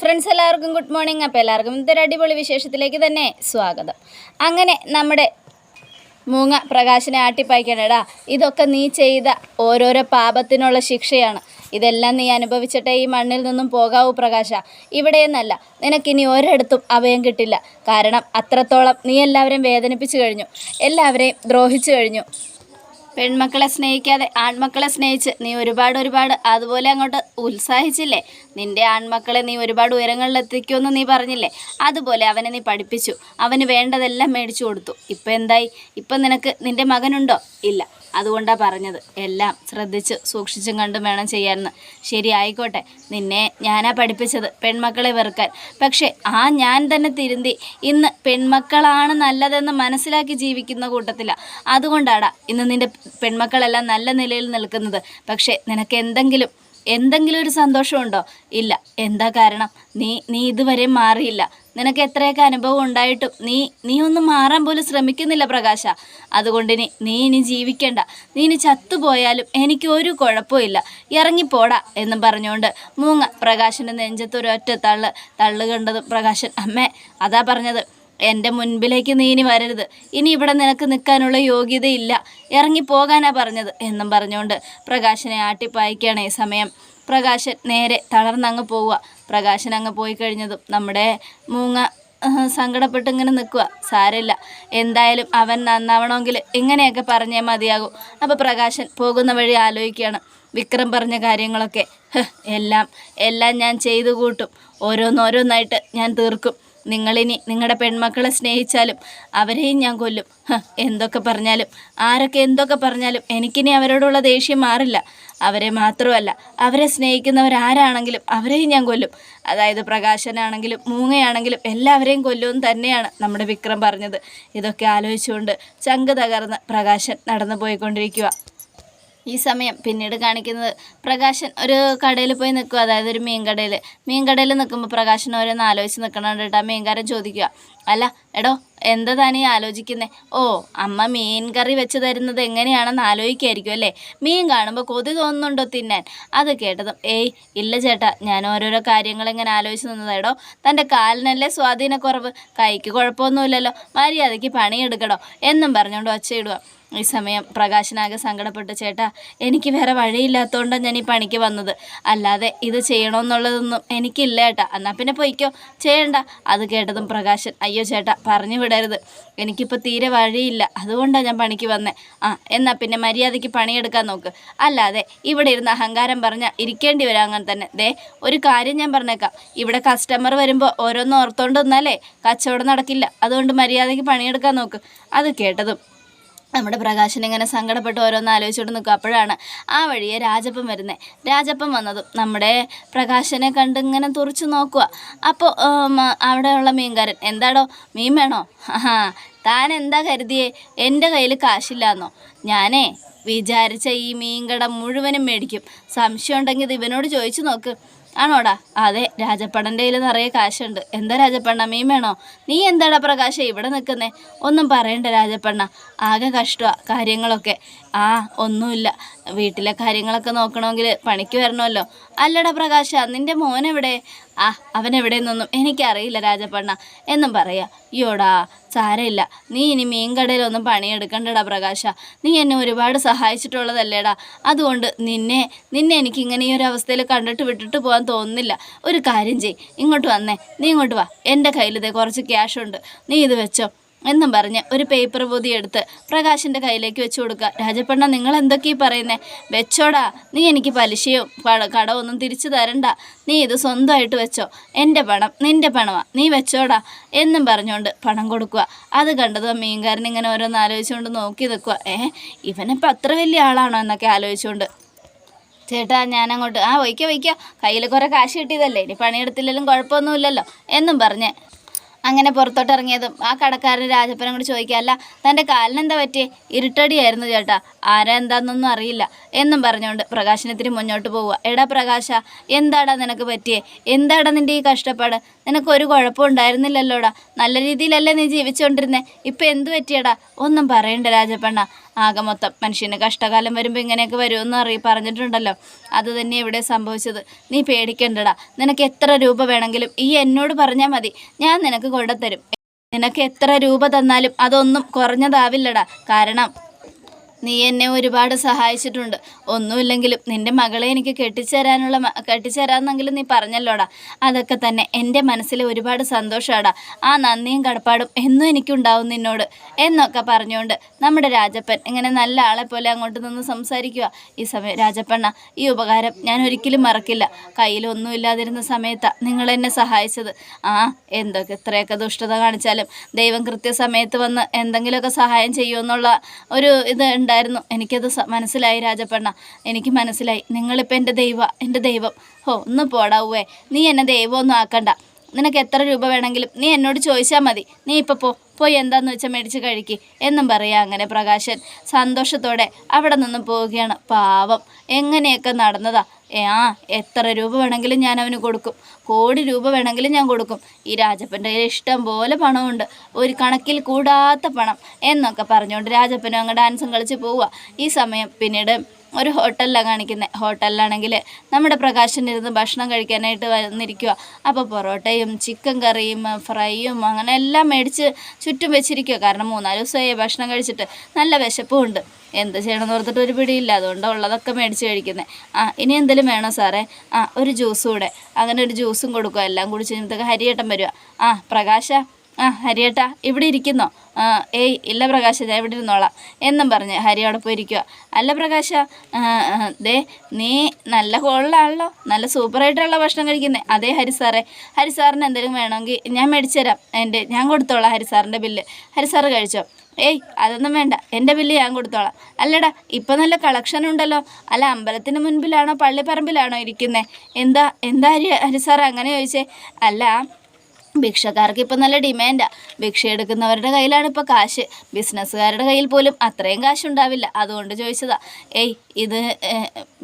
Friends എല്ലാവർക്കും good morning അപ്പോൾ എല്ലാവർക്കും ഇതൊരു അടിപൊളി വിശേഷത്തിലേക്ക് തന്നെ സ്വാഗതം. അങ്ങനെ നമ്മുടെ മൂങ്ങ പ്രകാശനെ ആട്ടിപ്പായിക്കണടാ. ഇതൊക്കെ നീ ചെയ്ത ഓരോരോ പാപത്തിനുള്ള ശിക്ഷയാണ്. ഇതെല്ലാം നീ അനുഭവിച്ചിട്ടേ ഈ മണ്ണിൽ നിന്നും പോകാവൂ പ്രകാശ. ഇവിടെയെന്നല്ല നിനക്കിനി ഒരിടത്തും അഭയം കിട്ടില്ല. കാരണം അത്രത്തോളം നീ എല്ലാവരെയും വേദനിപ്പിച്ചു കഴിഞ്ഞു. എല്ലാവരെയും ദ്രോഹിച്ചു കഴിഞ്ഞു. പെൺമക്കളെ സ്നേഹിക്കാതെ ആൺമക്കളെ സ്നേഹിച്ച് നീ ഒരുപാട് ഒരുപാട് അതുപോലെ അങ്ങോട്ട് ഉത്സാഹിച്ചില്ലേ? നിന്റെ ആൺമക്കളെ നീ ഒരുപാട് ഉയരങ്ങളിലെത്തിക്കുമെന്ന് നീ പറഞ്ഞില്ലേ? അതുപോലെ അവനെ നീ പഠിപ്പിച്ചു. അവന് വേണ്ടതെല്ലാം മേടിച്ചു കൊടുത്തു. ഇപ്പം എന്തായി? ഇപ്പം നിനക്ക് നിന്റെ മകനുണ്ടോ? ഇല്ല. അതുകൊണ്ടാണ് പറഞ്ഞത്. എല്ലാം ശ്രദ്ധിച്ച് സൂക്ഷിച്ചും കണ്ടും വേണം ചെയ്യാമെന്ന് ശരി ആയിക്കോട്ടെ. നിന്നെ ഞാനാ പഠിപ്പിച്ചത് പെൺമക്കളെ വെറുക്കാൻ. പക്ഷേ ആ ഞാൻ തന്നെ തിരുന്തി ഇന്ന് പെൺമക്കളാണ് നല്ലതെന്ന് മനസ്സിലാക്കി ജീവിക്കുന്ന കൂട്ടത്തിലാണ് അതുകൊണ്ടാടാ ഇന്ന് നിന്റെ പെൺമക്കളെല്ലാം നല്ല നിലയിൽ നിൽക്കുന്നത്. പക്ഷേ നിനക്ക് എന്തെങ്കിലും എന്തെങ്കിലും ഒരു സന്തോഷമുണ്ടോ? ഇല്ല. എന്താ കാരണം? നീ നീ ഇതുവരെ മാറിയില്ല. നിനക്ക് എത്രയൊക്കെ അനുഭവം ഉണ്ടായിട്ടും നീ നീ ഒന്നും മാറാൻ പോലും ശ്രമിക്കുന്നില്ല പ്രകാശ. അതുകൊണ്ട് ഇനി നീ ഇനി ജീവിക്കേണ്ട. നീ ഇനി ചത്തുപോയാലും എനിക്ക് ഒരു കുഴപ്പമില്ല ഇറങ്ങിപ്പോടാ എന്നും പറഞ്ഞുകൊണ്ട് മൂങ്ങ പ്രകാശന്റെ നെഞ്ചത്തൊരൊറ്റ തള്ള് തള്ളു കണ്ടതും പ്രകാശൻ അമ്മേ അതാ പറഞ്ഞത്. എന്റെ മുൻപിലേക്ക് നീ ഇനി വരരുത്. ഇനി ഇവിടെ നിനക്ക് നിൽക്കാനുള്ള യോഗ്യതയില്ല. ഇറങ്ങിപ്പോകാനാ പറഞ്ഞത് എന്നും പറഞ്ഞുകൊണ്ട് പ്രകാശനെ ആട്ടിപ്പായിക്കുകയാണ് ഈ സമയം. പ്രകാശൻ നേരെ തളർന്നങ്ങ് പോവുക. പ്രകാശൻ അങ്ങ് പോയി കഴിഞ്ഞതും നമ്മുടെ മൂങ്ങ സങ്കടപ്പെട്ട് ഇങ്ങനെ നിൽക്കുക. സാരമില്ല. എന്തായാലും അവൻ നന്നാവണമെങ്കിൽ ഇങ്ങനെയൊക്കെ പറഞ്ഞേ മതിയാകൂ. അപ്പോൾ പ്രകാശൻ പോകുന്ന വഴി ആലോചിക്കുകയാണ്. വിക്രം പറഞ്ഞ കാര്യങ്ങളൊക്കെ. എല്ലാം എല്ലാം ഞാൻ ചെയ്തു കൂട്ടും. ഓരോന്നോരോന്നായിട്ട് ഞാൻ തീർക്കും. നിങ്ങളിനി നിങ്ങളുടെ പെൺമക്കളെ സ്നേഹിച്ചാലും അവരെയും ഞാൻ കൊല്ലും. എന്തൊക്കെ പറഞ്ഞാലും ആരൊക്കെ എന്തൊക്കെ പറഞ്ഞാലും എനിക്കിനി അവരോടുള്ള ദേഷ്യം മാറില്ല. അവരെ മാത്രമല്ല അവരെ സ്നേഹിക്കുന്നവരാരാണെങ്കിലും അവരെയും ഞാൻ കൊല്ലും. അതായത് പ്രകാശനാണെങ്കിലും മൂങ്ങയാണെങ്കിലും എല്ലാവരെയും കൊല്ലുമെന്ന് തന്നെയാണ് നമ്മുടെ വിക്രം പറഞ്ഞത്. ഇതൊക്കെ ആലോചിച്ചുകൊണ്ട് ചങ്ക് തകർന്ന് പ്രകാശൻ നടന്നു പോയിക്കൊണ്ടിരിക്കുക ഈ സമയം പിന്നീട് കാണിക്കുന്നത് പ്രകാശൻ ഒരു കടയിൽ പോയി നിൽക്കുക. അതായത് ഒരു മീൻ കടയിൽ. മീൻ കടയിൽ നിൽക്കുമ്പോൾ പ്രകാശൻ ഓരോന്ന് ആലോചിച്ച് നിൽക്കണുണ്ട് കേട്ടോ. മീൻകാരൻ ചോദിക്കുക. അല്ല എടോ എന്താ താനീ ആലോചിക്കുന്നേ? ഓ അമ്മ മീൻ കറി വെച്ച് തരുന്നത് എങ്ങനെയാണെന്ന് ആലോചിക്കായിരിക്കും അല്ലേ? മീൻ കാണുമ്പോൾ കൊതി തോന്നുന്നുണ്ടോ തിന്നാൻ? അത് കേട്ടതും ഏയ് ഇല്ല ചേട്ടാ. ഞാൻ ഓരോരോ കാര്യങ്ങൾ ഇങ്ങനെ ആലോചിച്ച് നിന്നതേടോ തന്റെ കാലിനല്ലേ സ്വാധീനക്കുറവ്? കൈക്ക് കുഴപ്പമൊന്നുമില്ലല്ലോ. മര്യാദയ്ക്ക് പണിയെടുക്കടോ. എന്നും പറഞ്ഞുകൊണ്ട് ഒച്ചയിടുക. ഈ സമയം പ്രകാശനാകെ സങ്കടപ്പെട്ട് ചേട്ടാ എനിക്ക് വേറെ വഴിയില്ലാത്തതുകൊണ്ടാണ് ഞാൻ ഈ പണിക്ക് വന്നത്. അല്ലാതെ ഇത് ചെയ്യണമെന്നുള്ളതൊന്നും എനിക്കില്ല ചേട്ടാ എന്നാൽ പിന്നെ പൊയ്ക്കോ. ചെയ്യണ്ട. അത് കേട്ടതും പ്രകാശൻ അയ്യോ ചേട്ടാ പറഞ്ഞു വിടരുത്. എനിക്കിപ്പോൾ തീരെ വഴിയില്ല. അതുകൊണ്ടാണ് ഞാൻ പണിക്ക് വന്നേ. ആ എന്നാൽ പിന്നെ മര്യാദയ്ക്ക് പണിയെടുക്കാൻ നോക്ക്. അല്ലാതെ ഇവിടെ ഇരുന്ന് അഹങ്കാരം പറഞ്ഞാൽ ഇരിക്കേണ്ടി വരാം അങ്ങനെ തന്നെ. ദേ ഒരു കാര്യം ഞാൻ പറഞ്ഞേക്കാം. ഇവിടെ കസ്റ്റമർ വരുമ്പോൾ ഓരോന്ന് ഓർത്തോണ്ട് നിന്നാലേ കച്ചവടം നടക്കില്ല. അതുകൊണ്ട് മര്യാദയ്ക്ക് പണിയെടുക്കാൻ നോക്ക്. അത് കേട്ടതും നമ്മുടെ പ്രകാശൻ ഇങ്ങനെ സങ്കടപ്പെട്ട് ഓരോന്ന് ആലോചിച്ചുകൊണ്ട് നിൽക്കും അപ്പോഴാണ് ആ വഴിയെ രാജപ്പൻ വരുന്നത് രാജപ്പൻ വന്നതും നമ്മുടെ പ്രകാശനെ കണ്ട് ഇങ്ങനെ തുറച്ചു നോക്കുക. അപ്പോൾ അവിടെയുള്ള മീൻകാരൻ എന്താടോ മീൻ വേണോ? ആഹാ താൻ എന്താ കരുതിയേ? എന്റെ കയ്യിൽ കാശില്ലാന്നോ? ഞാനേ വിചാരിച്ച ഈ മീൻകട മുഴുവനും മേടിക്കും. സംശയം ഉണ്ടെങ്കിൽ ഇത് ഇവനോട് ചോദിച്ചു നോക്ക്. ആണോടാ? അതെ രാജപ്പടന്റെ കയ്യിൽ നിറയെ കാശുണ്ട്. എന്താ രാജപ്പണ്ണ മീൻ വേണോ? നീ എന്താടാ പ്രകാശ ഇവിടെ നിൽക്കുന്നേ? ഒന്നും പറയണ്ട രാജപ്പണ്ണ. ആകെ കഷ്ടമാണ് കാര്യങ്ങളൊക്കെ. ആ ഒന്നുമില്ല. വീട്ടിലെ കാര്യങ്ങളൊക്കെ നോക്കണമെങ്കിൽ പണിക്ക് വരണമല്ലോ. അല്ലടാ പ്രകാശ നിന്റെ മോൻ എവിടെ ആ അവൻ എവിടെ നിന്നൊന്നും എനിക്കറിയില്ല രാജപ്പണ്ണ. എന്നും പറയാ അയ്യോടാ സാരമില്ല. നീ ഇനി മീൻ കടയിലൊന്നും പണിയെടുക്കണ്ടടാ പ്രകാശ. നീ എന്നെ ഒരുപാട് സഹായിച്ചിട്ടുള്ളതല്ലേടാ. അതുകൊണ്ട് നിന്നെ നിന്നെ എനിക്ക് ഇങ്ങനെ ഈ ഒരു അവസ്ഥയിൽ കണ്ടിട്ട് വിട്ടിട്ട് പോകാൻ തോന്നുന്നില്ല. ഒരു കാര്യം ചെയ് ഇങ്ങോട്ട് വന്നേ. നീ ഇങ്ങോട്ട് വാ. എന്റെ കയ്യിൽ ഇതേ കുറച്ച് ക്യാഷ് ഉണ്ട്. നീ ഇത് വെച്ചോ. എന്നും പറഞ്ഞ് ഒരു പേപ്പർ പൊതി എടുത്ത് പ്രകാശിന്റെ കയ്യിലേക്ക് വെച്ചു കൊടുക്കുക. രാജപ്പണ്ണ നിങ്ങൾ എന്തൊക്കെയാ പറയുന്നേ? വെച്ചോടാ നീ എനിക്ക് പലിശയോ കടമൊന്നും തിരിച്ചു തരണ്ട. നീ ഇത് സ്വന്തമായിട്ട് വെച്ചോ. എന്റെ പണം നിന്റെ പണമാ. നീ വെച്ചോടാ എന്നും പറഞ്ഞുകൊണ്ട് പണം കൊടുക്കുക. അത് കണ്ടത് മീൻകാരൻ ഇങ്ങനെ ഓരോന്ന് ആലോചിച്ചുകൊണ്ട് നോക്കി നിൽക്കുക. ഏ ഇവനിപ്പോൾ അത്ര വലിയ ആളാണോ എന്നൊക്കെ ആലോചിച്ചുകൊണ്ട്. ചേട്ടാ ഞാനങ്ങോട്ട് ആ വയ്ക്കുക വയ്ക്കുക കയ്യിൽ കുറേ കാശ് കിട്ടിയതല്ലേ? ഇനി പണിയെടുത്തില്ലെങ്കിലും കുഴപ്പമൊന്നുമില്ലല്ലോ. എന്നും പറഞ്ഞ് അങ്ങനെ പുറത്തോട്ട് ഇറങ്ങിയതും ആ കടക്കാരൻ രാജപ്പനും കൂടി ചോദിക്കുക അല്ല തന്റെ കാലിനെന്താ പറ്റിയേ? ഇരുട്ടടിയായിരുന്നു ചേട്ടാ. ആരാ എന്താണെന്നൊന്നും അറിയില്ല എന്നും പറഞ്ഞുകൊണ്ട് പ്രകാശനത്തിന് മുന്നോട്ട് പോവുക. എടാ പ്രകാശ എന്താടാ നിനക്ക് പറ്റിയേ? എന്താടാ നിന്റെ ഈ കഷ്ടപ്പാട്? നിനക്ക് ഒരു കുഴപ്പം ഉണ്ടായിരുന്നില്ലല്ലോടാ. നല്ല രീതിയിലല്ലേ നീ ജീവിച്ചുകൊണ്ടിരുന്നേ. ഇപ്പം എന്ത് പറ്റിയടാ? ഒന്നും പറയണ്ട രാജപ്പണ്ണ. ആകെ മൊത്തം മനുഷ്യന് കഷ്ടകാലം വരുമ്പോൾ ഇങ്ങനെയൊക്കെ വരുമെന്ന് അറിയി പറഞ്ഞിട്ടുണ്ടല്ലോ. അത് തന്നെ ഇവിടെ സംഭവിച്ചത്. നീ പേടിക്കണ്ടടാ. നിനക്ക് എത്ര രൂപ വേണമെങ്കിലും ഈ എന്നോട് പറഞ്ഞാൽ മതി. ഞാൻ നിനക്ക് കൊണ്ടുത്തരും നിനക്ക് എത്ര രൂപ തന്നാലും അതൊന്നും കുറഞ്ഞതാവില്ലടാ. കാരണം നീ എന്നെ ഒരുപാട് സഹായിച്ചിട്ടുണ്ട്. ഒന്നുമില്ലെങ്കിലും നിന്റെ മകളെ എനിക്ക് കെട്ടിച്ചേരാനുള്ള കെട്ടിച്ചേരാന്നെങ്കിലും നീ പറഞ്ഞല്ലോടാ. അതൊക്കെ തന്നെ എന്റെ മനസ്സിൽ ഒരുപാട് സന്തോഷമാടാ ആ നന്ദിയും കടപ്പാടും എന്നും എനിക്കുണ്ടാവും നിന്നോട്. എന്നൊക്കെ പറഞ്ഞുകൊണ്ട് നമ്മുടെ രാജപ്പൻ ഇങ്ങനെ നല്ല ആളെ പോലെ അങ്ങോട്ട് നിന്ന് സംസാരിക്കുക ഈ സമയം രാജപ്പണ്ണ ഈ ഉപകാരം ഞാൻ ഒരിക്കലും മറക്കില്ല. കയ്യിലൊന്നുമില്ലാതിരുന്ന സമയത്താണ് നിങ്ങൾ എന്നെ സഹായിച്ചത്. ആ എന്തൊക്കെ ഇത്രയൊക്കെ ദുഷ്ടത കാണിച്ചാലും ദൈവം കൃത്യസമയത്ത് വന്ന് എന്തെങ്കിലുമൊക്കെ സഹായം ചെയ്യുമെന്നുള്ള ഒരു ഇത് ഉണ്ടായിരുന്നു. എനിക്കത് മനസ്സിലായി രാജപ്പണ്ണ. എനിക്ക് മനസ്സിലായി. നിങ്ങളിപ്പോൾ എന്റെ ദൈവ എന്റെ ദൈവം. ഹോ ഒന്ന് പോടാവേ നീ എന്നെ ദൈവമൊന്നും ആക്കണ്ട. നിനക്ക് എത്ര രൂപ വേണമെങ്കിലും നീ എന്നോട് ചോദിച്ചാൽ മതി. നീ ഇപ്പോൾ പോ. പോയി എന്താന്ന് വെച്ചാൽ മേടിച്ച് കഴിക്കി. എന്നും പറയാം അങ്ങനെ പ്രകാശൻ. സന്തോഷത്തോടെ അവിടെ നിന്നും പോവുകയാണ്. പാവം. എങ്ങനെയൊക്കെ നടന്നതാ. ആ എത്ര രൂപ വേണമെങ്കിലും ഞാൻ അവന് കൊടുക്കും. കോടി രൂപ വേണമെങ്കിലും ഞാൻ കൊടുക്കും. ഈ രാജപ്പന്റെ കയ്യിൽ ഇഷ്ടം പോലെ പണമുണ്ട്. ഒരു കണക്കിൽ കൂടാത്ത പണം എന്നൊക്കെ പറഞ്ഞുകൊണ്ട് രാജപ്പനും അങ്ങ് ഡാൻസും കളിച്ച് പോവുക. ഈ സമയം പിന്നീട് ഒരു ഹോട്ടലിലാണ് കാണിക്കുന്നത് ഹോട്ടലിലാണെങ്കിൽ നമ്മുടെ പ്രകാശൻ ഇരുന്ന് ഭക്ഷണം കഴിക്കാനായിട്ട് വന്നിരിക്കുക അപ്പോൾ പൊറോട്ടയും ചിക്കൻ കറിയും ഫ്രൈയും അങ്ങനെ എല്ലാം മേടിച്ച് ചുറ്റും വെച്ചിരിക്കുക കാരണം മൂന്നാൽ ദിവസമായി ഭക്ഷണം കഴിച്ചിട്ട് നല്ല വിശപ്പുമുണ്ട്. എന്ത് ചെയ്യണമെന്ന് ഓർത്തിട്ട് ഒരു പിടിയില്ല. അതുകൊണ്ട് ഉള്ളതൊക്കെ മേടിച്ച് കഴിക്കുന്നത് ആ ഇനി എന്തെങ്കിലും വേണോ സാറേ? ആ ഒരു ജ്യൂസും കൂടെ. അങ്ങനെ ഒരു ജ്യൂസും കൊടുക്കുക എല്ലാം കുടിച്ച് കഴിയുമ്പോഴത്തേക്ക് ഹരിയേട്ടൻ വരിക ആ പ്രകാശ. ആ ഹരിയേട്ടാ ഇവിടെ ഇരിക്കുന്നോ? ഏയ് ഇല്ല പ്രകാശ ഞാൻ ഇവിടെ ഇരുന്നോളാം. എന്നും പറഞ്ഞ് ഹരി അവിടെ പോയിരിക്കുക അല്ല പ്രകാശ ദേ നീ നല്ല കോളിലാണല്ലോ. നല്ല സൂപ്പറായിട്ടുള്ള ഭക്ഷണം കഴിക്കുന്നത് അതേ ഹരി സാറേ. ഹരി സാറിന് എന്തെങ്കിലും വേണമെങ്കിൽ ഞാൻ മേടിച്ചു തരാം എന്റെ ഞാൻ കൊടുത്തോളാം ഹരി സാറിന്റെ ബില്ല്. ഹരി സാറ് കഴിച്ചോ? ഏയ് അതൊന്നും വേണ്ട. എന്റെ ബില്ല് ഞാൻ കൊടുത്തോളാം. അല്ലടാ ഇപ്പം നല്ല കളക്ഷൻ ഉണ്ടല്ലോ. അല്ല അമ്പലത്തിന് മുൻപിലാണോ പള്ളിപ്പറമ്പിലാണോ ഇരിക്കുന്നത് എന്താ എന്താ ഹരി ഹരി സാർ അങ്ങനെ ചോദിച്ചേ? അല്ല ഭിക്ഷക്കാർക്ക് ഇപ്പം നല്ല ഡിമാൻഡാണ് ഭിക്ഷ എടുക്കുന്നവരുടെ കയ്യിലാണ് ഇപ്പോൾ കാശ്. ബിസിനസ്സുകാരുടെ കയ്യിൽ പോലും അത്രയും കാശുണ്ടാവില്ല. അതുകൊണ്ട് ചോദിച്ചതാ ഏയ് ഇത്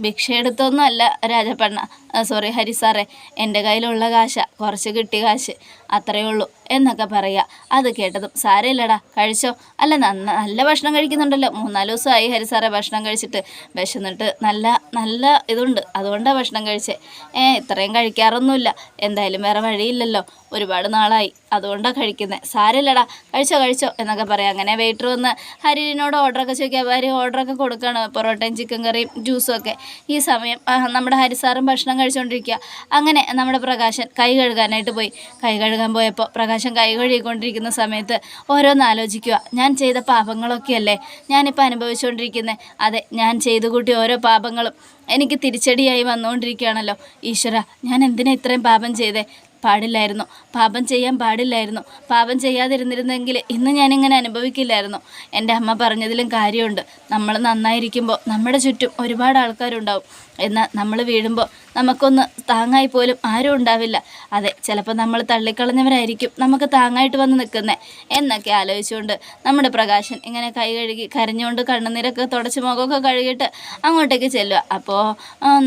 ഭിക്ഷ എടുത്തൊന്നും അല്ല രാജപ്പണ്ണ സോറി ഹരി സാറേ എന്റെ കയ്യിലുള്ള കാശ കുറച്ച് കിട്ടിയ കാശ് അത്രയേ ഉള്ളൂ എന്നൊക്കെ പറയുക അത് കേട്ടതും സാരയില്ലടാ കഴിച്ചോ? അല്ല നന്ന നല്ല ഭക്ഷണം കഴിക്കുന്നുണ്ടല്ലോ. മൂന്നാൽ ദിവസമായി ഹരി സാറേ ഭക്ഷണം കഴിച്ചിട്ട്. വിശന്നിട്ട് നല്ല നല്ല ഇതുണ്ട്. അതുകൊണ്ടാണ് ഭക്ഷണം കഴിച്ചേ. ഏ ഇത്രയും കഴിക്കാറൊന്നുമില്ല. എന്തായാലും വേറെ വഴിയില്ലല്ലോ. ഒരുപാട് നാളായി. അതുകൊണ്ടാണ് കഴിക്കുന്നത് സാരമില്ലടാ കഴിച്ചോ കഴിച്ചോ എന്നൊക്കെ പറയാം. അങ്ങനെ വെയിറ്റർ വന്ന് ഹരിനോട് ഓർഡറൊക്കെ ചോദിക്കുക ഹരി ഓർഡറൊക്കെ കൊടുക്കുകയാണ് പൊറോട്ടയും ചിക്കൻ കറിയും ജ്യൂസും ഒക്കെ. ഈ സമയം നമ്മുടെ നമ്മുടെ ഹരിസാറും ഭക്ഷണം കഴിച്ചുകൊണ്ടിരിക്കുക അങ്ങനെ നമ്മുടെ പ്രകാശൻ കൈ കഴുകാനായിട്ട് പോയി. കൈ കഴുകാൻ പോയപ്പോൾ പ്രകാശൻ കൈ കഴുകിക്കൊണ്ടിരിക്കുന്ന സമയത്ത് ഓരോന്ന് ആലോചിക്കുക. ഞാൻ ചെയ്ത പാപങ്ങളൊക്കെയല്ലേ ഞാനിപ്പോൾ അനുഭവിച്ചുകൊണ്ടിരിക്കുന്നത് അതെ ഞാൻ ചെയ്തു കൂട്ടിയ ഓരോ പാപങ്ങളും എനിക്ക് തിരിച്ചടിയായി വന്നുകൊണ്ടിരിക്കുകയാണല്ലോ ഈശ്വര ഞാൻ എന്തിനാ ഇത്രയും പാപം ചെയ്തേ? പാടില്ലായിരുന്നു. പാപം ചെയ്യാൻ പാടില്ലായിരുന്നു. പാപം ചെയ്യാതിരുന്നിരുന്നെങ്കിൽ ഇന്ന് ഞാനിങ്ങനെ അനുഭവിക്കില്ലായിരുന്നു. എന്റെ അമ്മ പറഞ്ഞതിലും കാര്യമുണ്ട്. നമ്മൾ നന്നായിരിക്കുമ്പോൾ നമ്മുടെ ചുറ്റും ഒരുപാട് ആൾക്കാരുണ്ടാവും. എന്നാൽ നമ്മൾ വീഴുമ്പോൾ നമുക്കൊന്ന് താങ്ങായി പോലും ആരും ഉണ്ടാവില്ല. അതെ ചിലപ്പോൾ നമ്മൾ തള്ളിക്കളഞ്ഞവരായിരിക്കും നമുക്ക് താങ്ങായിട്ട് വന്ന് നിൽക്കുന്നത് എന്നൊക്കെ ആലോചിച്ചുകൊണ്ട് നമ്മുടെ പ്രകാശൻ ഇങ്ങനെ കൈ കഴുകി കരഞ്ഞുകൊണ്ട് കണ്ണുനീരൊക്കെ തുടച്ച് മുഖമൊക്കെ കഴുകിയിട്ട് അങ്ങോട്ടേക്ക് ചെല്ലുക അപ്പോൾ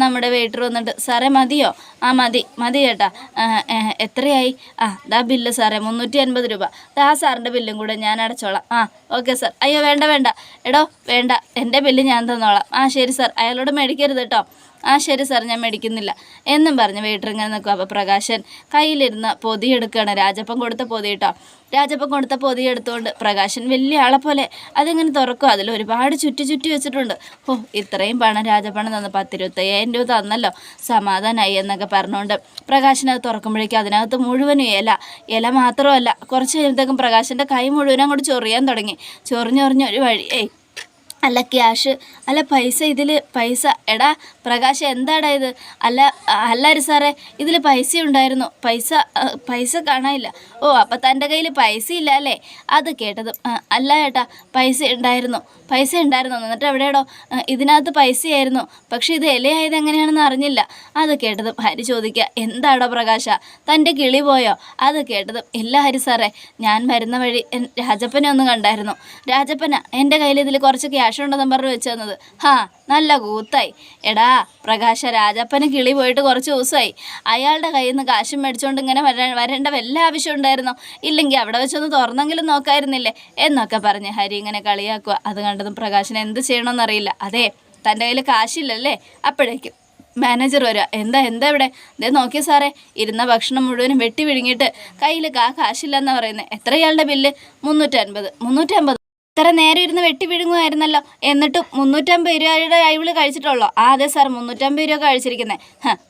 നമ്മുടെ വെയിറ്റർ വന്നിട്ട് സാറേ മതിയോ? ആ മതി മതി ചേട്ടാ. എത്രയായി? ആ ദാ ബില്ല് സാറേ മുന്നൂറ്റി അൻപത് രൂപ. ദാ സാറിന്റെ ബില്ലും കൂടെ ഞാൻ അടച്ചോളാം. ആ ഓക്കെ സാർ. അയ്യോ വേണ്ട വേണ്ട. എടോ വേണ്ട എന്റെ ബില്ല് ഞാൻ തന്നോളാം. ആ ശരി സാർ. അയാളോട് മേടിക്കരുത് കേട്ടോ ആ ശരി സാർ ഞാൻ മേടിക്കുന്നില്ല. എന്നും പറഞ്ഞ് ഇങ്ങനെ നിൽക്കും. അപ്പോൾ പ്രകാശൻ കയ്യിലിരുന്ന് പൊതി എടുക്കുകയാണ്. രാജപ്പൻ കൊടുത്ത പൊതി കേട്ടോ. രാജപ്പൻ കൊടുത്ത പൊതി എടുത്തുകൊണ്ട് പ്രകാശൻ വലിയ ആളെ പോലെ അതിങ്ങനെ തുറക്കും. അതിൽ ഒരുപാട് ചുറ്റി ചുറ്റി വെച്ചിട്ടുണ്ട്. ഓ ഇത്രയും പണം രാജപ്പണം തന്നു. പത്തിരുപത്തയ്യായിരം രൂപ തന്നല്ലോ. സമാധാനമായി എന്നൊക്കെ പറഞ്ഞുകൊണ്ട് പ്രകാശൻ അത് തുറക്കുമ്പോഴേക്കും അതിനകത്ത് മുഴുവനും ഇല. ഇല മാത്രമല്ല കുറച്ച് കഴിയുമ്പോഴത്തേക്കും പ്രകാശന്റെ കൈ മുഴുവനും അങ്ങോട്ട് ചൊറിയാൻ തുടങ്ങി. ചൊറിഞ്ഞൊറിഞ്ഞ് ഒരു വഴി ഏയ് അല്ല ക്യാഷ്. അല്ല പൈസ ഇതിൽ പൈസ. എടാ പ്രകാശ് എന്താടാ ഇത്? അല്ല അല്ല അരി സാറേ ഇതിൽ പൈസ ഉണ്ടായിരുന്നു പൈസ പൈസ കാണാനില്ല. ഓ അപ്പം തന്റെ കയ്യിൽ പൈസ ഇല്ല അല്ലേ? അത് കേട്ടത് "ആ, അല്ല ഏട്ടാ പൈസ ഉണ്ടായിരുന്നു. പൈസ ഉണ്ടായിരുന്നു. എന്നിട്ട് എവിടെയാടോ "ആ, ഇതിനകത്ത് പൈസയായിരുന്നു. പക്ഷേ ഇത് ഇലയായത് എങ്ങനെയാണെന്ന് അറിഞ്ഞില്ല. അത് കേട്ടത് ഹരി ചോദിക്കുക എന്താടോ പ്രകാശ? തന്റെ കിളി പോയോ? അത് കേട്ടത് ഇല്ല ഹരി സാറേ ഞാൻ വരുന്ന വഴി രാജപ്പനെ ഒന്ന് കണ്ടായിരുന്നു. രാജപ്പന എന്റെ കയ്യിൽ ഇതിൽ കുറച്ച് ക്യാഷ് കാശുണ്ടെന്നും പറഞ്ഞ് വെച്ചു തന്നത്. ഹാ നല്ല കൂത്തായി. എടാ പ്രകാശ രാജപ്പന് കിളി പോയിട്ട് കുറച്ച് ദിവസമായി. അയാളുടെ കയ്യിൽ നിന്ന് കാശും മേടിച്ചുകൊണ്ട് ഇങ്ങനെ വര വരേണ്ട വല്ല ആവശ്യം ഉണ്ടായിരുന്നോ? ഇല്ലെങ്കിൽ അവിടെ വെച്ചൊന്ന് തുറന്നെങ്കിലും നോക്കായിരുന്നില്ലേ? എന്നൊക്കെ പറഞ്ഞ് ഹരി ഇങ്ങനെ കളിയാക്കുക അത് കണ്ടതും പ്രകാശിന് എന്ത് ചെയ്യണമെന്നറിയില്ല അതെ തന്റെ കയ്യിൽ കാശില്ലല്ലേ? അപ്പോഴേക്കും മാനേജർ വരിക. എന്താ എന്താ ഇവിടെ? ഇതേ നോക്കിയ സാറേ ഇരുന്ന ഭക്ഷണം മുഴുവനും വെട്ടി വിഴുങ്ങിയിട്ട് കയ്യിൽ കാ കാശില്ലെന്നാ പറയുന്നത് എത്രയാളുടെ ബില്ല്? മുന്നൂറ്റൻപത്. മുന്നൂറ്റമ്പത് ഇത്ര നേരം ഇരുന്ന് വെട്ടി വിഴുങ്ങുമായിരുന്നല്ലോ. എന്നിട്ടും മുന്നൂറ്റമ്പത് രൂപയുടെ അയവിൾ കഴിച്ചിട്ടുള്ളോ? ആ അതെ സാർ മുന്നൂറ്റമ്പത് രൂപ കഴിച്ചിരിക്കുന്നത്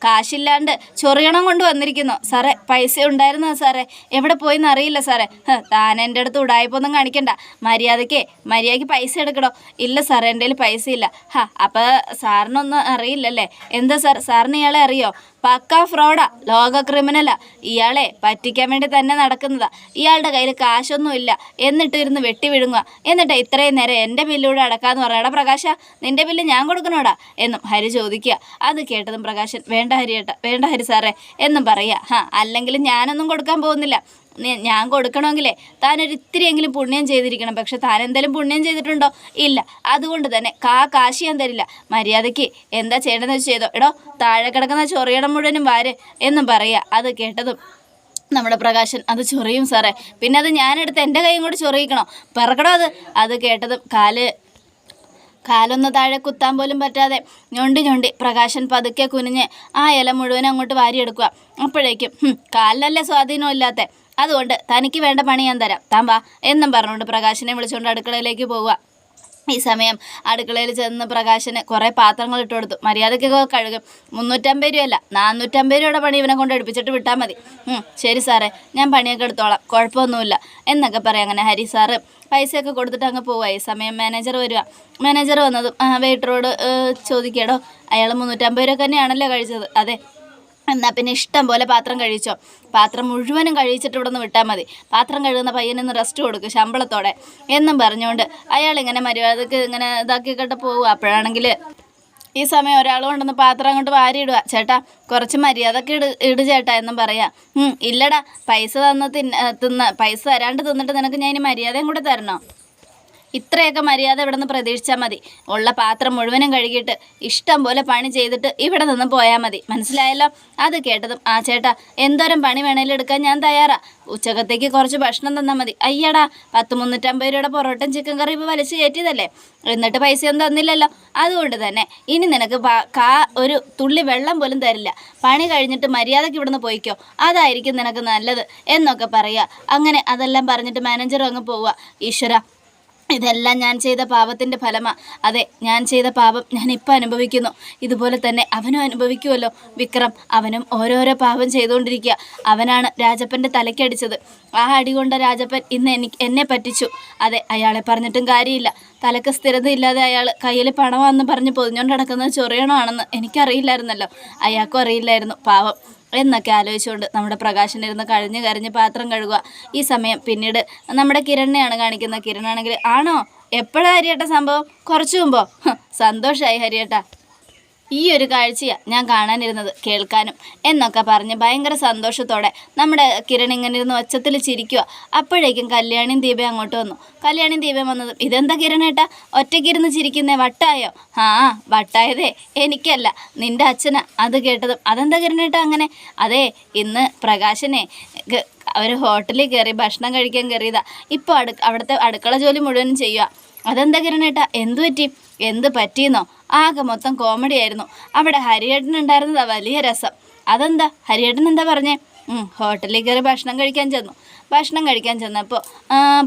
കാശില്ലാണ്ട് ചൊറിയണം കൊണ്ട് വന്നിരിക്കുന്നു. സാറേ പൈസ ഉണ്ടായിരുന്നോ സാറേ എവിടെ പോയിന്ന് അറിയില്ല സാറേ താൻ എന്റെ അടുത്ത് ഉടായ്പൊന്നും കാണിക്കണ്ട. മര്യാദയ്ക്ക് മര്യാദയ്ക്ക് പൈസ എടുക്കണോ ഇല്ല സാറേ എന്റെ കയ്യിൽ പൈസ ഇല്ല. ഹാ അപ്പോൾ സാറിനൊന്നും അറിയില്ലല്ലേ? എന്താ സാർ സാറിന് ഇയാളെ അറിയോ? പക്ക ഫ്രോഡാ ലോക ക്രിമിനലാ. ഇയാളെ പറ്റിക്കാൻ വേണ്ടി തന്നെ നടക്കുന്നതാ. ഇയാളുടെ കയ്യിൽ കാശൊന്നുമില്ല എന്നിട്ട് ഇരുന്ന് വെട്ടി വിഴുങ്ങുക. എന്നിട്ട് ഇത്രയും നേരം എന്റെ ബില്ലൂടെ അടക്കാന്ന് പറഞ്ഞാടാ പ്രകാശ നിന്റെ ബില്ല് ഞാൻ കൊടുക്കണോടാ? എന്നും ഹരി ചോദിക്കുക. അത് കേട്ടതും പ്രകാശൻ വേണ്ട ഹരിയേട്ട വേണ്ട ഹരി സാറേ എന്നും പറയുക. ഹാ അല്ലെങ്കിൽ ഞാനൊന്നും കൊടുക്കാൻ പോകുന്നില്ല. ഞാൻ കൊടുക്കണമെങ്കിലേ താനൊരു ഇത്തിരിയെങ്കിലും പുണ്യം ചെയ്തിരിക്കണം. പക്ഷെ താൻ എന്തെങ്കിലും പുണ്യം ചെയ്തിട്ടുണ്ടോ? ഇല്ല. അതുകൊണ്ട് തന്നെ കാ കാശ് ഞാൻ തരില്ല. മര്യാദയ്ക്ക് എന്താ ചെയ്യണമെന്ന് വെച്ച് ചെയ്തോ. എടോ താഴെ കിടക്കുന്ന ചൊറിയണം മുഴുവനും വാര് എന്നും പറയുക. അത് കേട്ടതും നമ്മുടെ പ്രകാശൻ അത് ചൊറിയും സാറേ. പിന്നെ അത് ഞാനെടുത്ത് എന്റെ കൈയും കൂടി ചൊറിയിക്കണോ? പറക്കണോ അത്. അത് കേട്ടതും കാൽ കാലൊന്ന് താഴെ കുത്താൻ പോലും പറ്റാതെ ഞൊണ്ടി ഞൊണ്ടി പ്രകാശൻ പതുക്കെ കുനിഞ്ഞ് ആ ഇല മുഴുവൻ അങ്ങോട്ട് വാരിയെടുക്കുക. അപ്പോഴേക്കും കാലിനല്ലേ സ്വാധീനമില്ലാത്ത അതുകൊണ്ട് തനിക്ക് വേണ്ട പണി ഞാൻ തരാം. താൻ വാ. എന്നും പറഞ്ഞുകൊണ്ട് പ്രകാശനെ വിളിച്ചുകൊണ്ട് അടുക്കളയിലേക്ക് പോവുക. ഈ സമയം അടുക്കളയിൽ ചെന്ന് പ്രകാശന് കുറേ പാത്രങ്ങൾ ഇട്ട് കൊടുത്തു. മര്യാദയ്ക്കൊക്കെ കഴുകും. മുന്നൂറ്റമ്പത് രൂപയല്ല നാനൂറ്റമ്പത് രൂപയുടെ പണി ഇവനെ കൊണ്ട് എടുപ്പിച്ചിട്ട് വിട്ടാൽ മതി. ശരി സാറേ ഞാൻ പണിയൊക്കെ എടുത്തോളാം. കുഴപ്പമൊന്നുമില്ല. എന്നൊക്കെ പറയാം അങ്ങനെ ഹരി സാറ് പൈസയൊക്കെ കൊടുത്തിട്ട് അങ്ങ് പോവുക. ഈ സമയം മാനേജർ വരിക. മാനേജർ വന്നതും വെയിറ്ററോട് ചോദിക്കേടോ അയാൾ മുന്നൂറ്റമ്പത് രൂപ തന്നെയാണല്ലോ കഴിച്ചത്? അതെ. എന്നാൽ പിന്നെ ഇഷ്ടം പോലെ പാത്രം കഴിച്ചോ? പാത്രം മുഴുവനും കഴിച്ചിട്ട് ഇവിടെ നിന്ന് വിട്ടാൽ മതി. പാത്രം കഴുകുന്ന പയ്യനൊന്ന് റെസ്റ്റ് കൊടുക്കും ശമ്പളത്തോടെ. എന്നും പറഞ്ഞുകൊണ്ട് അയാൾ ഇങ്ങനെ മര്യാദയ്ക്ക് ഇങ്ങനെ ഇതാക്കിക്കിട്ട് പോകുക അപ്പോഴാണെങ്കിൽ ഈ സമയം ഒരാൾ കൊണ്ടുവന്ന് പാത്രം അങ്ങോട്ട് വാരിയിടുക. ചേട്ടാ കുറച്ച് മര്യാദയ്ക്ക് ഇട് ഇട് ചേട്ടാ എന്നും പറയാം. ഇല്ലടാ പൈസ തന്ന് തിന്ന തിന്ന പൈസ തരാണ്ട് തിന്നിട്ട് നിനക്ക് ഞാൻ ഇനി മര്യാദയും കൂടെ തരണോ? ഇത്രയൊക്കെ മര്യാദ ഇവിടെ നിന്ന് പ്രതീക്ഷിച്ചാൽ മതി. ഉള്ള പാത്രം മുഴുവനും കഴുകിയിട്ട് ഇഷ്ടം പോലെ പണി ചെയ്തിട്ട് ഇവിടെ നിന്ന് പോയാൽ മതി. മനസ്സിലായല്ലോ? അത് കേട്ടതും ആ ചേട്ടാ എന്തോരം പണി വേണേലും എടുക്കാൻ ഞാൻ തയ്യാറാ. ഉച്ചക്കത്തേക്ക് കുറച്ച് ഭക്ഷണം തന്നാൽ മതി. അയ്യടാ പത്ത് മുന്നൂറ്റമ്പത് രൂപയുടെ പൊറോട്ടയും ചിക്കൻ കറി ഇപ്പോൾ വലിച്ചു കയറ്റിയതല്ലേ? എന്നിട്ട് പൈസയൊന്നും തന്നില്ലല്ലോ. അതുകൊണ്ട് തന്നെ ഇനി നിനക്ക് കാ ഒരു തുള്ളി വെള്ളം പോലും തരില്ല. പണി കഴിഞ്ഞിട്ട് മര്യാദയ്ക്ക് ഇവിടുന്ന് പോയിക്കോ. അതായിരിക്കും നിനക്ക് നല്ലത്. എന്നൊക്കെ പറയുക അങ്ങനെ അതെല്ലാം പറഞ്ഞിട്ട് മാനേജർ അങ്ങ് പോവുക ഈശ്വര ഇതെല്ലാം ഞാൻ ചെയ്ത പാപത്തിന്റെ ഫലമാണ് അതെ ഞാൻ ചെയ്ത പാപം ഞാൻ ഇപ്പം അനുഭവിക്കുന്നു. ഇതുപോലെ തന്നെ അവനും അനുഭവിക്കുമല്ലോ വിക്രം അവനും ഓരോരോ പാപം ചെയ്തുകൊണ്ടിരിക്കുക. അവനാണ് രാജപ്പന്റെ തലയ്ക്കടിച്ചത്. ആ അടി കൊണ്ട രാജപ്പൻ ഇന്ന് എനിക്ക് എന്നെ പറ്റിച്ചു. അതെ അയാളെ പറഞ്ഞിട്ടും കാര്യമില്ല. തലക്ക് സ്ഥിരതയില്ലാതെ അയാൾ കയ്യിൽ പണമാണെന്ന് പറഞ്ഞ് പൊതിഞ്ഞുകൊണ്ട് നടക്കുന്നത് ചൊറിയണമാണെന്ന് എനിക്കറിയില്ലായിരുന്നല്ലോ. അയാൾക്കും അറിയില്ലായിരുന്നു പാവം എന്നൊക്കെ ആലോചിച്ചുകൊണ്ട് നമ്മുടെ പ്രകാശൻ ഇരുന്ന് കഴിഞ്ഞ് കരഞ്ഞ് പാത്രം കഴുകുക. ഈ സമയം പിന്നീട് നമ്മുടെ കിരണിനെയാണ് കാണിക്കുന്നത്. കിരണാണെങ്കിൽ ആണോ? എപ്പോഴാണ് ഹരിയേട്ട സംഭവം? കുറച്ചു മുമ്പോ? സന്തോഷമായി ഹരിയേട്ട. ഈ ഒരു കാഴ്ചയാണ് ഞാൻ കാണാനിരുന്നത് കേൾക്കാനും. എന്നൊക്കെ പറഞ്ഞ് ഭയങ്കര സന്തോഷത്തോടെ നമ്മുടെ കിരൺ ഇങ്ങനെ ഇരുന്ന് ഒച്ചത്തിൽ ചിരിക്കുക അപ്പോഴേക്കും കല്യാണിയും ദീപയും അങ്ങോട്ട് വന്നു. കല്യാണിയും ദീപയും വന്നതും ഇതെന്താ കിരണേട്ടാ ഒറ്റയ്ക്കിരുന്ന് ചിരിക്കുന്നേ വട്ടായോ? ആ വട്ടായതേ. എനിക്കല്ല. നിന്റെ അച്ഛന്. അത് കേട്ടതും അതെന്താ കിരണേട്ട അങ്ങനെ? അതെ ഇന്ന് പ്രകാശനെ ഒരു ഹോട്ടലിൽ കയറി ഭക്ഷണം കഴിക്കാൻ കയറിയതാ ഇപ്പോൾ അടു അവിടുത്തെ അടുക്കള ജോലി മുഴുവനും ചെയ്യുക അതെന്താ കിരണേട്ട എന്തു പറ്റി? എന്ത് പറ്റിയെന്നോ? ആകെ മൊത്തം കോമഡി ആയിരുന്നു. അവിടെ ഹരിയേട്ടൻ ഉണ്ടായിരുന്നതാ വലിയ രസം. അതെന്താ? ഹരിയേട്ടൻ എന്താ പറഞ്ഞേ? ഹോട്ടലിൽ കയറി ഭക്ഷണം കഴിക്കാൻ ചെന്നു. ഭക്ഷണം കഴിക്കാൻ ചെന്നപ്പോൾ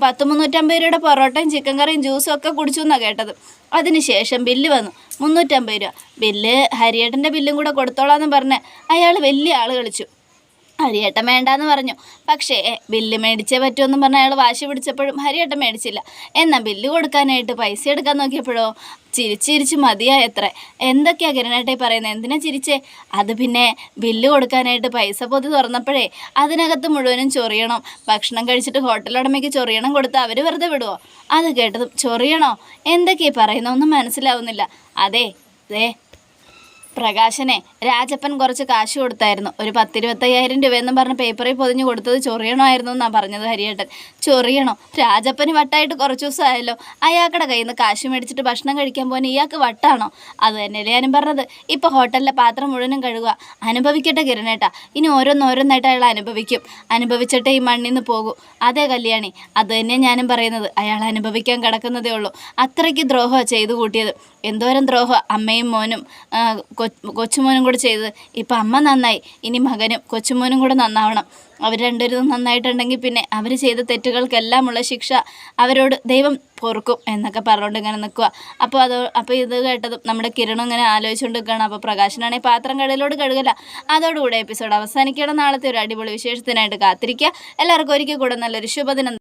പത്ത് മുന്നൂറ്റമ്പത് രൂപയുടെ പൊറോട്ടയും ചിക്കൻ കറിയും ജ്യൂസും ഒക്കെ കുടിച്ചു എന്നാണ് കേട്ടത്. അതിനുശേഷം ബില്ല് വന്നു. മുന്നൂറ്റമ്പത് രൂപ. ബില്ല് ഹരിയേട്ടന്റെ ബില്ലും കൂടെ കൊടുത്തോളാന്ന് പറഞ്ഞ് അയാൾ വലിയ ആൾ കളിച്ചു. ഹരിയേട്ടൻ വേണ്ടാന്ന് പറഞ്ഞു. പക്ഷേ ബില്ല് മേടിച്ചേ പറ്റുമെന്ന് പറഞ്ഞ് അയാൾ വാശി പിടിച്ചപ്പോഴും ഹരിയേട്ടൻ മേടിച്ചില്ല. എന്നാൽ ബില്ല് കൊടുക്കാനായിട്ട് പൈസ എടുക്കാൻ നോക്കിയപ്പോഴോ? ചിരിച്ചിരിച്ച് മതിയായത്ര. എന്തൊക്കെയാ കിരണേട്ടെ പറയുന്നത് എന്തിനാ ചിരിച്ചേ? അത് പിന്നെ ബില്ല് കൊടുക്കാനായിട്ട് പൈസ പൊതി തുറന്നപ്പോഴേ അതിനകത്ത് മുഴുവനും ചൊറിയണം. ഭക്ഷണം കഴിച്ചിട്ട് ഹോട്ടലുടമയ്ക്ക് ചൊറിയണം കൊടുത്ത് അവർ വെറുതെ വിടുവോ? അത് കേട്ടതും ചൊറിയണോ? എന്തൊക്കെയാ പറയുന്നൊന്നും മനസ്സിലാവുന്നില്ല. അതെ ദേ പ്രകാശനെ രാജപ്പൻ കുറച്ച് കാശ് കൊടുത്തായിരുന്നു. ഒരു പത്തിരുപത്തയ്യായിരം രൂപയെന്നും പറഞ്ഞ് പേപ്പറിൽ പൊതിഞ്ഞ് കൊടുത്തത് ചൊറിയണമായിരുന്നു എന്നാണ് പറഞ്ഞത് ഹരിയേട്ടൻ. ചൊറിയണോ? രാജപ്പന് വട്ടായിട്ട് കുറച്ച് ദിവസമായല്ലോ. അയാളുടെ കയ്യിൽ നിന്ന് കാശ് മേടിച്ചിട്ട് ഭക്ഷണം കഴിക്കാൻ പോകാൻ ഇയാൾക്ക് വട്ടാണോ? അത് തന്നെയല്ലേ ഞാനും പറഞ്ഞത്. ഇപ്പോൾ ഹോട്ടലിലെ പാത്രം മുഴുവനും കഴുകുക. അനുഭവിക്കട്ടെ കിരണേട്ടാ. ഇനി ഓരോന്നോരോന്നായിട്ട് അയാൾ അനുഭവിക്കും. അനുഭവിച്ചിട്ടേ ഈ മണ്ണിൽ നിന്ന് പോകൂ. അതേ കല്യാണി അത് തന്നെ ഞാനും പറയുന്നത്. അയാൾ അനുഭവിക്കാൻ കിടക്കുന്നതേ ഉള്ളൂ. അത്രയ്ക്ക് ദ്രോഹമാണ് ചെയ്തു കൂട്ടിയത്. എന്തോരം ദ്രോഹം അമ്മയും മോനും കൊച്ചുമോനും കൂടെ ചെയ്തത്. ഇപ്പം അമ്മ നന്നായി. ഇനി മകനും കൊച്ചുമോനും കൂടെ നന്നാവണം. അവർ രണ്ടുപേരും നന്നായിട്ടുണ്ടെങ്കിൽ പിന്നെ അവർ ചെയ്ത തെറ്റുകൾക്കെല്ലാമുള്ള ശിക്ഷ അവരോട് ദൈവം പൊറുക്കും എന്നൊക്കെ പറഞ്ഞുകൊണ്ട് ഇങ്ങനെ നിൽക്കുക അപ്പോൾ അത് അപ്പോൾ ഇത് കേട്ടതും നമ്മുടെ കിരണം ഇങ്ങനെ ആലോചിച്ചുകൊണ്ട് നിൽക്കുകയാണ് അപ്പോൾ പ്രകാശനാണെങ്കിൽ പാത്രം കടയിലോട് കഴുകല. അതോടുകൂടെ എപ്പിസോഡ് അവസാനിക്കണം നാളത്തെ ഒരു അടിപൊളി വിശേഷത്തിനായിട്ട് കാത്തിരിക്കുക. എല്ലാവർക്കും ഒരിക്കൽ കൂടെ നല്ലൊരു ശുഭദിനം